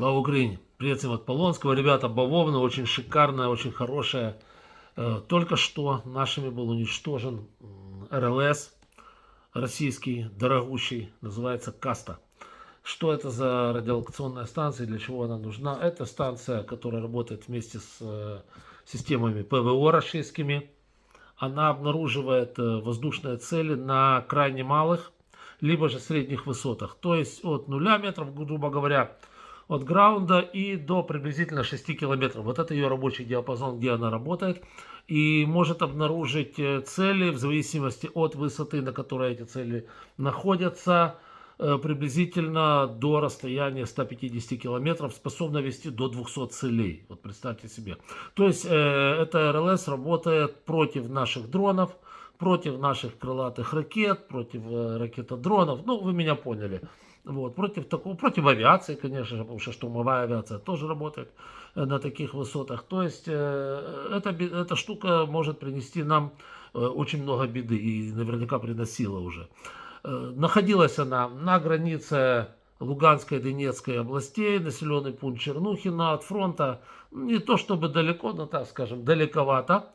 Слава Украине! Привет всем от Полонского. Ребята, бавовна очень шикарная, очень хорошая. Э, Только что нашими был уничтожен РЛС российский, дорогущий, называется Каста. Что это за радиолокационная станция, для чего она нужна? Это станция, которая работает вместе с э, системами ПВО российскими. Она обнаруживает э, воздушные цели на крайне малых, либо же средних высотах. То есть от нуля метров, грубо говоря, от граунда и до приблизительно 6 километров. Вот это ее рабочий диапазон, где она работает. И может обнаружить э, цели в зависимости от высоты, на которой эти цели находятся, э, приблизительно до расстояния 150 километров, способна вести до 200 целей. Вот представьте себе. То есть э, эта РЛС работает против наших дронов, против наших крылатых ракет, против ракетодронов. Ну, вы меня поняли. Вот, против такого, против авиации, конечно же, потому что штурмовая авиация тоже работает э, на таких высотах. То есть э, эта, эта штука может принести нам э, очень много беды и наверняка приносила уже. Э, Находилась она на границе Луганской и Донецкой областей, населенный пункт Чернухина от фронта не то чтобы далеко, но так скажем, далековато.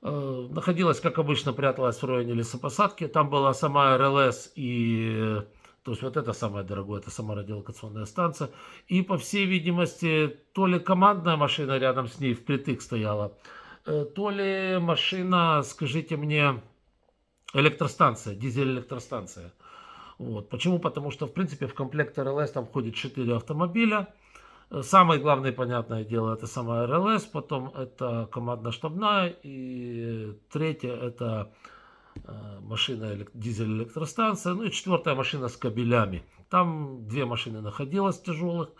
Э, Находилась, как обычно, пряталась в районе лесопосадки. Там была сама РЛС и... То есть вот это самое дорогое, это сама радиолокационная станция. И, по всей видимости, то ли командная машина рядом с ней впритык стояла, э, то ли машина, скажите мне, электростанция, дизель-электростанция. Вот. Почему? Потому что, в принципе, в комплект РЛС там входит 4 автомобиля. Э, Самое главное, понятное дело, это сама РЛС, потом это командно-штабная, и третье это машина элек- дизель-электростанция, ну и четвертая машина с кабелями. Там две машины находилось тяжелых.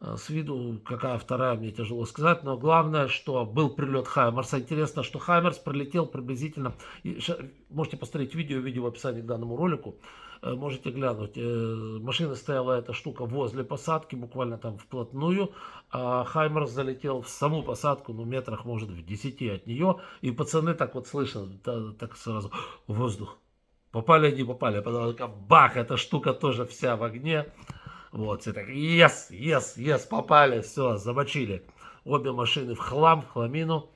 Э, С виду какая вторая, мне тяжело сказать, но главное, что был прилет Хаймерса. Интересно, что Хаймерс пролетел приблизительно, можете посмотреть видео, видео в описании к данному ролику, Э, можете глянуть. Э, Машина стояла эта штука возле посадки, буквально там вплотную, а Хаймерс залетел в саму посадку, ну метрах может в 10 от нее, и пацаны так вот слышно, та- так сразу, воздух. Попали, не попали, а потом такая бах, эта штука тоже вся в огне. Вот, все так, yes, yes, yes, попали, все, замочили. Обе машины в хлам, в хламину.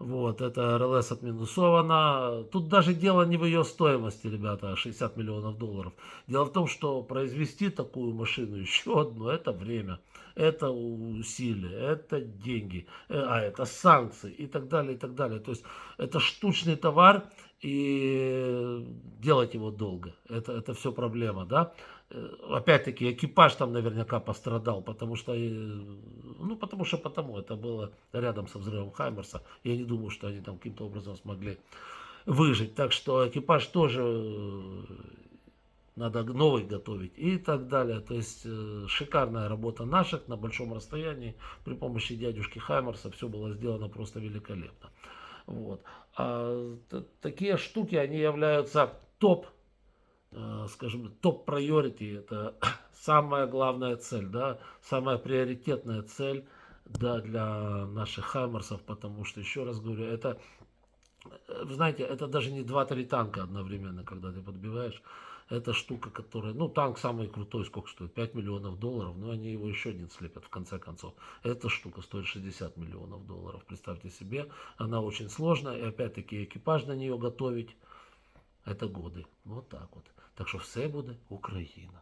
Вот, это РЛС отминусована. Тут даже дело не в ее стоимости, ребята, а 60 миллионов долларов. Дело в том, что произвести такую машину, еще одну, это время, это усилия, это деньги, э, а это санкции и так далее, и так далее. То есть это штучный товар, и делать его долго. Это, это все проблема, да. Э, Опять-таки, экипаж там наверняка пострадал, потому что, э, ну, потому что потому, это было рядом со взрывом Хаймерса. Я не думаю, что они там каким-то образом смогли выжить. Так что экипаж тоже э, надо новый готовить и так далее. То есть э, шикарная работа наших на большом расстоянии при помощи дядюшки Хаймерса. Все было сделано просто великолепно. Вот. А такие штуки, они являются топ, э, скажем, топ-приорити. Это самая главная цель, да, самая приоритетная цель да, для наших Хаймерсов, потому что, еще раз говорю, это, э, вы знаете, это даже не 2-3 танка одновременно, когда ты подбиваешь. Это штука, которая, ну, танк самый крутой, сколько стоит? 5 миллионов долларов, но они его еще один слепят, в конце концов. Эта штука стоит 60 миллионов долларов, представьте себе. Она очень сложная, и опять-таки экипаж на нее готовить, это годы. Вот так вот. Так що все буде Україна.